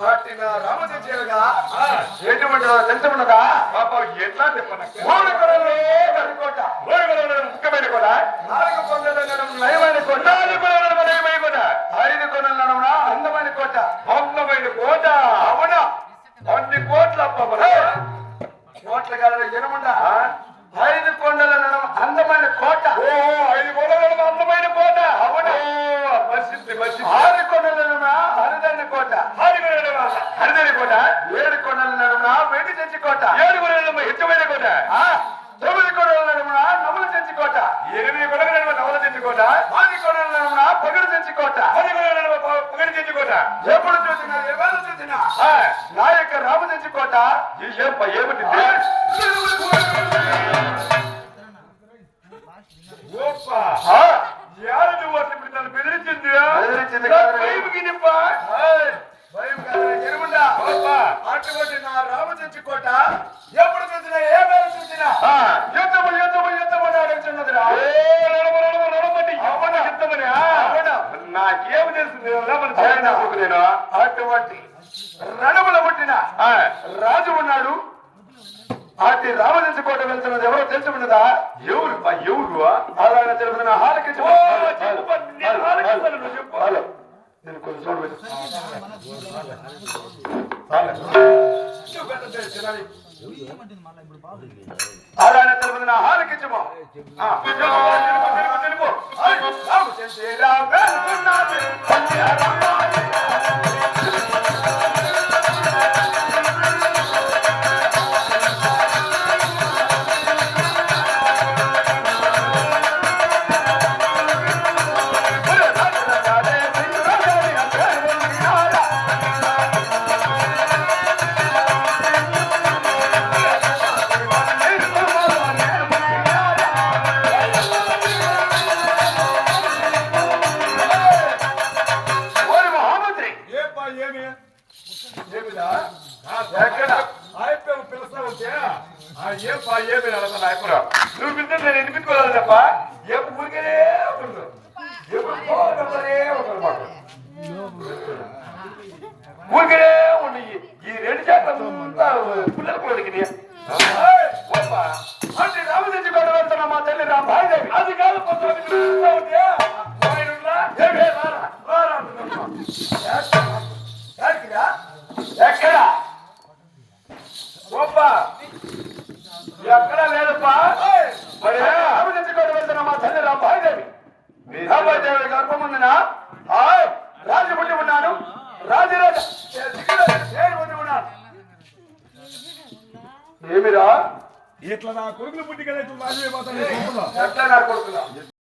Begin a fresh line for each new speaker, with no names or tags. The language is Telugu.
పట్టిన రామచేలుగా
ఎటువంటి తెలుసుకున్నదా పాపం
ఎట్లా చెప్పనక్క ముఖ్యమైన కూడా
నాలుగు కొండల నయమైన కోట
నాలుగు నయమైన కోట
ఐదు కొనల అందమైన కోట.
అందమైన కోట.
అవునా?
అన్ని కోట్ల
కోట్ల కాలంలో ఐదు కొండల అందమైన కోట.
ఐదు కొండల అందమైన కోట. అవునా? మసిద్ధి
ఆరు కొండల అరుదైన కోట.
హరిదేవి కోట.
ఏడు కొండల నడుమ వెండి తెచ్చి కోట.
ఏడు కొనల హితమైన కోట.
తొమ్మిది కొండల నడుమ నముల తెచ్చి కోట.
ఎనిమిది కొనల నవల తెచ్చి కోట.
పది కొండల నడుమ పగడు తెచ్చి కోట.
పది కొనల పగడి తెచ్చి కోట.
ఎప్పుడు చూసినా ఎవరు చూసినా నా యొక్క రాము తెచ్చి కోట.
ఏమిటి?
అవునా?
నాకేం తెలుస్తుంది మన చైనా నేను.
అటువంటి రణముల పుట్టిన
ఆ,
రాజు ఉన్నాడు. రామదేశ కోట వెళ్తున్నది ఎవరో తెలిసి ఉన్నదా
ఎవరు ఎవరు?
అలాగే తెలుపుతున్న హాలకి. హలో నేను కొంచెం చూడు పెట్టు. అలాగే తెలుపుతున్న
ఆ, చెప్పు, Thank you. ఆ ఏమి అడగను ఆయప్పరా నువ్వు పిలిస్తే నేను ఎందుకు తప్ప? ఏ ఊరికే ఉండదు. ఊరికే ఉండి ఈ- రెండు చేత పిల్లల కొడుకుని ఎక్కడ లేదప్పా?
మరి కోట వెళ్తున్న మా తల్లి గర్భముందున రాజు పుట్టి రాజరాజ ఉన్నాను ఏమిరా?
ఇట్లా నా కొడుకులు పుట్టి కదా ఇట్లా రాజు అయిపోతాను
ఎట్లా నా కొడుకున్నా